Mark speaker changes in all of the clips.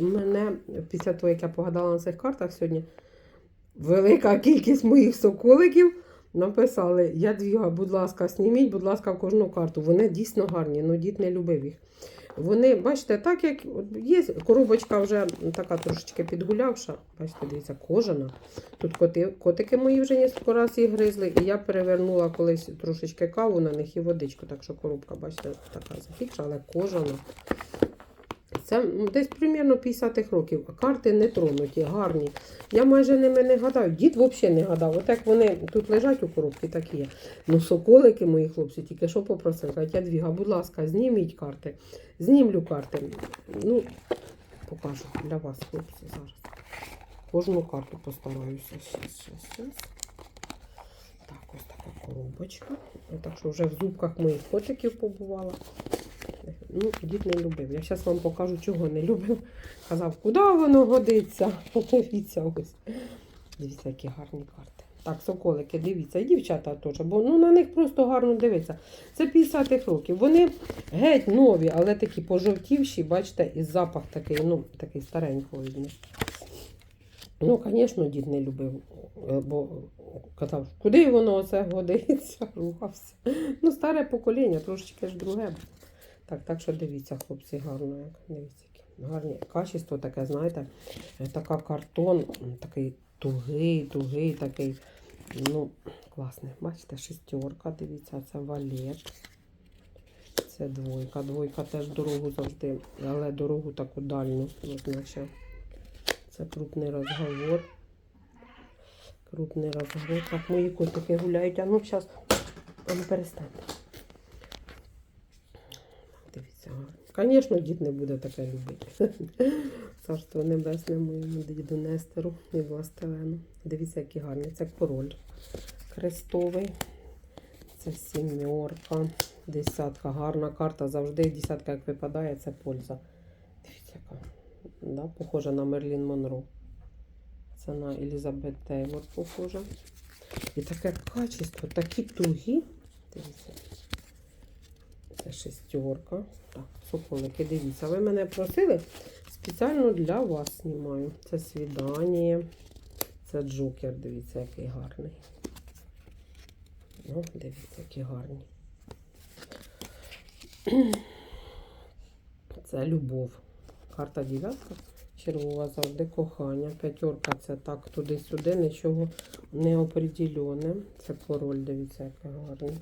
Speaker 1: Мене після того, як я погадала на цих картах сьогодні, велика кількість моїх соколиків написали: Ядвіга, будь ласка, зніміть, будь ласка, кожну карту. Вони дійсно гарні, але дід не любив їх. Вони, бачите, так як є коробочка вже така трошечки підгулявша. Бачите, дивіться, кожана. Тут коти, котики мої вже кілька разів їх гризли, і я перевернула колись трошечки каву на них і водичку. Так що коробка, бачите, така запікша, але кожана. Це десь примірно 50-х років. Карти не тронуті, гарні. Я майже ними не гадаю. Дід взагалі не гадав. От як вони тут лежать у коробці, так і є. Ну, соколики, мої хлопці, тільки що попросили. Кажуть, Ядвіга, будь ласка, зніміть карти. Знімлю карти. Ну, покажу для вас, хлопці, зараз. Кожну карту постараюся. Щас, щас, щас. Так, ось така коробочка. Так що вже в зубках моїх котиків побувала. Ну, дід не любив. Я зараз вам покажу, чого не любив. Казав, куди воно годиться. Дивіться ось. Дивіться, які гарні карти. Так, соколики, дивіться, і дівчата теж, бо ну, на них просто гарно дивиться. Це 50-х років. Вони геть нові, але такі пожовтівші, бачите, і запах такий, ну, такий старенький. Ну, звісно, дід не любив, бо казав, куди воно оце годиться, рухався. Ну, старе покоління, трошечки ж друге. Так, так що дивіться, хлопці, гарно, як дивіться, які гарні. Качество таке, знаєте, е, така картон, такий тугий, тугий, такий. Ну, класний. Бачите, шестерка, дивіться, це валет. Це двойка. Двойка теж дорогу завжди, але дорогу таку дальню визначає. Це крупний розговор. Крупний розговор. Так, мої котики гуляють. А ну, зараз, а ну перестаньте. Дивіться. Звісно, дід не буде таке любити. Царство небесне моєму діду Нестеру і властелену. Дивіться, які гарні. Це король крестовий. Це сімерка, десятка. Гарна карта. Завжди десятка, як випадає, це польза. Дивіться, яка. Да, похожа на Мерлін Монро. Це на Елізабет Тейлор похожа. І таке качество, такі тугі. Дивіться. Шестерка. Так, соколики, дивіться. Ви мене просили спеціально для вас знімаю. Це свідання. Це Джокер, дивіться, який гарний. Ну, дивіться, які гарні. Це любов. Карта дев'ятка. Чергова завжди кохання. П'ятерка це так туди-сюди, нічого не определене. Це король, дивіться, який гарний.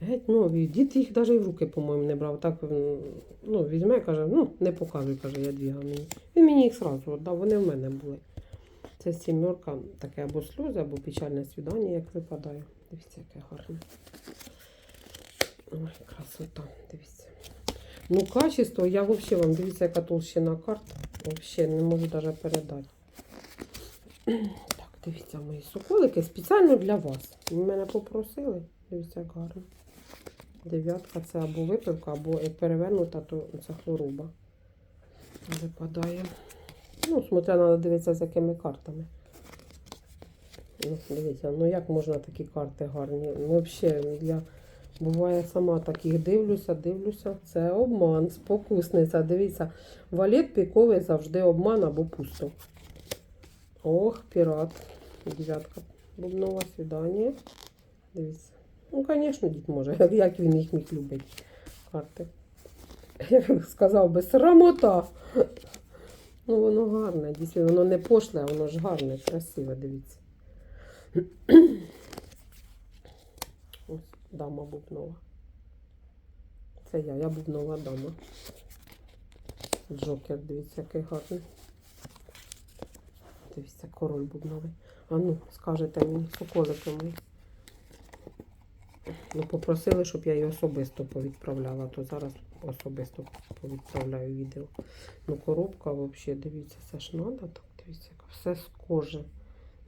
Speaker 1: Геть нові. Дід їх навіть і в руки, по-моєму, не брав. Так, ну, візьме, каже, ну, не показуй, каже, я двігав мені. Він мені їх сразу віддав, вони в мене були. Це сімерка, таке або сльози, або печальне свідання, як випадає. Дивіться, яке гарне. Ой, красота, дивіться. Ну, качество, я взагалі вам дивіться, яка толщина карт. Взагалі не можу навіть передати. Так, дивіться, мої соколики спеціально для вас. Мене попросили. Дивіться, як гарно. Дев'ятка це або випивка, або перевернута, то це хвороба. Випадає. Ну, смотря треба дивитися, з якими картами. Ну, дивіться, ну як можна такі карти гарні? Ну, взагалі, я буває сама таких дивлюся, дивлюся. Це обман, спокусниця. Дивіться, валет піковий завжди обман або пусто. Ох, пірат. Дев'ятка. Бубнова свідання. Дивіться. Ну, звісно, дід може. Як він їх міг любити. Карти. Я б сказав би, срамота. Ну, воно гарне, дійсно, воно не пошле, воно ж гарне, красиве, дивіться. Ось дама бубнова. Це я, я бубнова дама. Джокер, дивіться, який гарний. Дивіться, король бубновий. А ну, скажете мені, соколики мої. Ну, попросили, щоб я її особисто повідправляла, то зараз особисто повідправляю відео. Ну, коробка взагалі, дивіться, це ж треба так, дивіться, все з кожи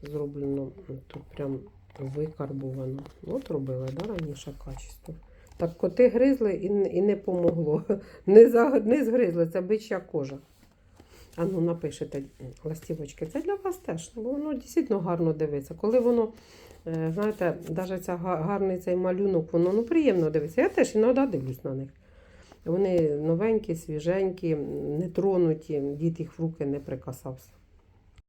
Speaker 1: зроблено. Тут прям викарбовано. От робили, да, раніше качество. Так коти гризли і, і не помогло. Не, за, не згризли, це бича кожа. А ну напишете ластівочки. Це для вас теж, бо воно дійсно гарно дивиться. Коли воно, знаєте, навіть ця га- гарний цей малюнок, воно ну, приємно дивиться. Я теж іноді дивлюсь на них. Вони новенькі, свіженькі, не тронуті, дід їх в руки не прикасався.